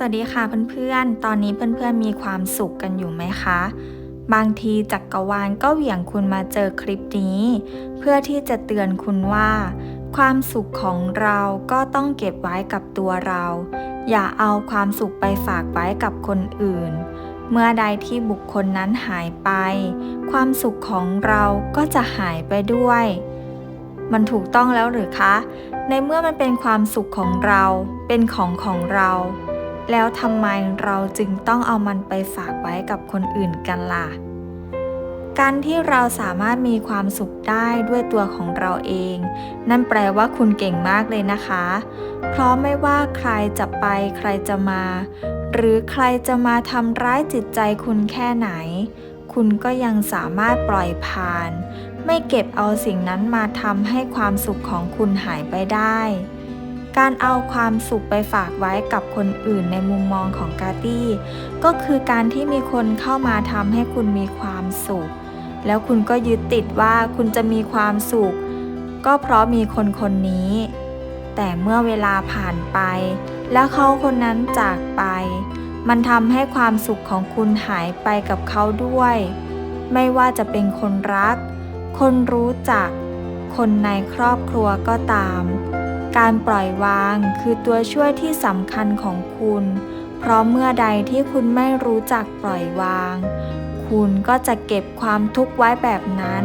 สวัสดีค่ะเพื่อนๆ ตอนนี้เพื่อนๆมีความสุขกันอยู่ไหมคะ บางทีจักกรวาลก็เหวี่ยงคุณมาเจอคลิปนี้ เพื่อที่จะเตือนคุณว่า ความสุขของเราก็ต้องเก็บไว้กับตัวเรา อย่าเอาความสุขไปฝากไว้กับคนอื่น เมื่อใดที่บุคคลนั้นหายไป ความสุขของเราก็จะหายไปด้วย มันถูกต้องแล้วหรือคะ ในเมื่อมันเป็นความสุขของเรา เป็นของของเรา แล้วทำไมเราจึงต้องเอามันไปฝากไว้กับคนอื่นกันล่ะ การที่เราสามารถมีความสุขได้ด้วยตัวของเราเอง นั่นแปลว่าคุณเก่งมากเลยนะคะ เพราะไม่ว่าใครจะไปใครจะมา หรือใครจะมาทำร้ายจิตใจคุณแค่ไหน คุณก็ยังสามารถปล่อยผ่าน ไม่เก็บเอาสิ่งนั้นมาทำให้ความสุขของคุณหายไปได้ การเอาความสุขไปฝากไว้กับคนอื่นในมุมมองของกาตี้ ก็คือการที่มีคนเข้ามาทำให้คุณมีความสุข แล้วคุณก็ยึดติดว่าคุณจะมีความสุข ก็เพราะมีคนคนนี้ แต่เมื่อเวลาผ่านไป แล้วเขาคนนั้นจากไป มันทำให้ความสุขของคุณหายไปกับเขาด้วย ไม่ว่าจะเป็นคนรัก คนรู้จัก คนในครอบครัวก็ตาม การปล่อยวางคือตัวช่วยที่สำคัญของคุณ เพราะเมื่อใดที่คุณไม่รู้จักปล่อยวาง คุณก็จะเก็บความทุกข์ไว้แบบนั้น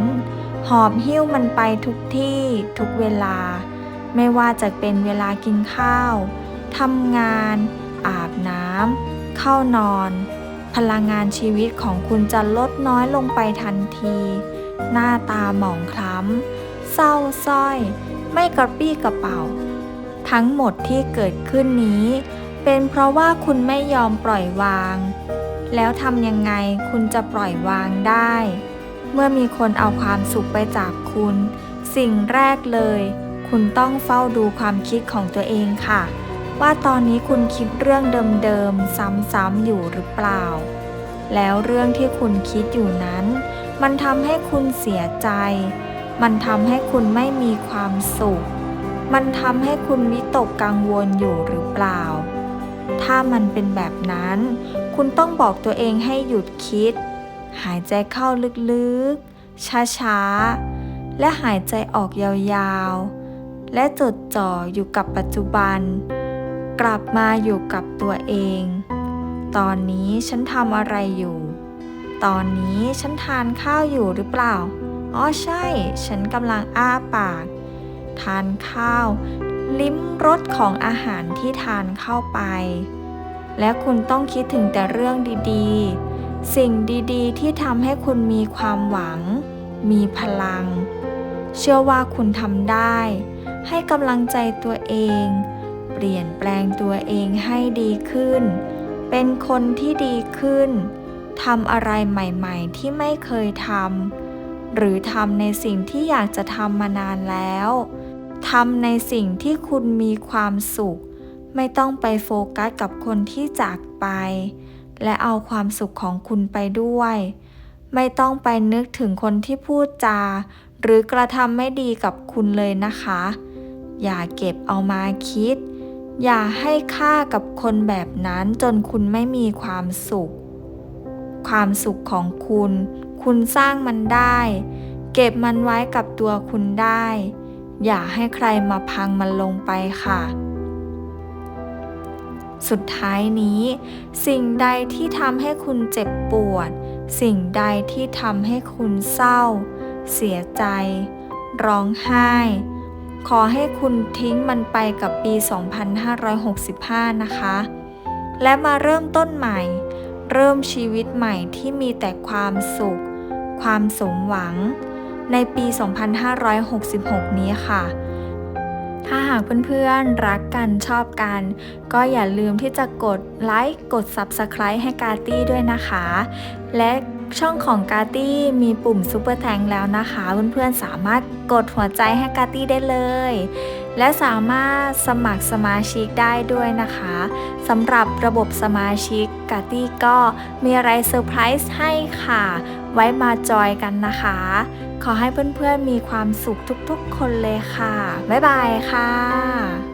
หอบหิ้วมันไปทุกที่ทุกเวลา ไม่ว่าจะเป็นเวลากินข้าวทำงาน อาบน้ำเข้านอน พลังงานชีวิตของคุณจะลดน้อยลงไปทันที หน้าตาหมองคล้ำ เศร้าส้อย ไม่กระปี้กระเป๋า ทั้งหมดที่เกิดขึ้นนี้ เป็นเพราะว่าคุณไม่ยอมปล่อยวาง แล้วทำยังไงคุณจะปล่อยวางได้ เมื่อมีคนเอาความสุขไปจากคุณ สิ่งแรกเลย คุณต้องเฝ้าดูความคิดของตัวเองค่ะ ว่าตอนนี้คุณคิดเรื่องเดิมๆซ้ำๆอยู่หรือเปล่า แล้วเรื่องที่คุณคิดอยู่นั้น มันทำให้คุณเสียใจ มันทำให้คุณไม่มีความสุข มันทำให้คุณวิตกกังวลอยู่หรือเปล่า ถ้ามันเป็นแบบนั้น คุณต้องบอกตัวเองให้หยุดคิด หายใจเข้าลึกๆ ช้าๆ และหายใจออกยาวๆ และจดจ่ออยู่กับปัจจุบัน กลับมาอยู่กับตัวเอง ตอนนี้ฉันทำอะไรอยู่ ตอนนี้ฉันทานข้าวอยู่หรือเปล่า อ๋อใช่ ฉันกำลังอ้าปาก ทานข้าว ลิ้มรสของอาหารที่ทานเข้าไป และคุณต้องคิดถึงแต่เรื่องดีๆ สิ่งดีๆ ที่ทำให้คุณมีความหวัง มีพลัง เชื่อว่าคุณทำได้ ให้กำลังใจตัวเอง เปลี่ยนแปลงตัวเองให้ดีขึ้น เป็นคนที่ดีขึ้นทำอะไรใหม่ ๆ ที่ไม่เคยทำ หรือทำในสิ่งที่อยากจะทำมานานแล้วทำในสิ่งที่คุณมีความสุข ไม่ต้องไปโฟกัสกับคนที่จากไป และเอาความสุขของคุณไปด้วย ไม่ต้องไปนึกถึงคนที่พูดจา หรือกระทำไม่ดีกับคุณเลยนะคะ อย่าเก็บเอามาคิด อย่าให้ค่ากับคนแบบนั้นจนคุณไม่มีความสุข ความสุขของคุณ คุณสร้างมันได้ เก็บมันไว้กับตัวคุณได้ อย่าให้ใครมาพังมันลงไปค่ะ สุดท้ายนี้ สิ่งใดที่ทำให้คุณเจ็บปวด สิ่งใดที่ทำให้คุณเศร้า เสียใจ ร้องไห้ ขอให้คุณทิ้งมันไปกับปี 2565 นะคะ และมาเริ่มต้นใหม่ เริ่มชีวิตใหม่ที่มีแต่ความสุข ความสมหวัง ในปี 2566 นี้ค่ะ ถ้าหากเพื่อนๆ รักกันชอบกัน ก็อย่าลืมที่จะกดไลค์กด Subscribe ให้กาตี้ด้วยนะคะ และช่องของกาตี้มีปุ่มซุปเปอร์แทงแล้วนะคะ เพื่อนๆ สามารถกดหัวใจให้กาตี้ได้เลย และสามารถสมัครสมาชิกได้ด้วยนะคะสำหรับระบบสมาชิกกาตี้ก็มีอะไรเซอร์ไพรส์ให้ค่ะ ไว้มาจอยกันนะคะ ขอให้เพื่อนๆมีความสุขทุกๆคนเลยค่ะ บ๊ายบายค่ะ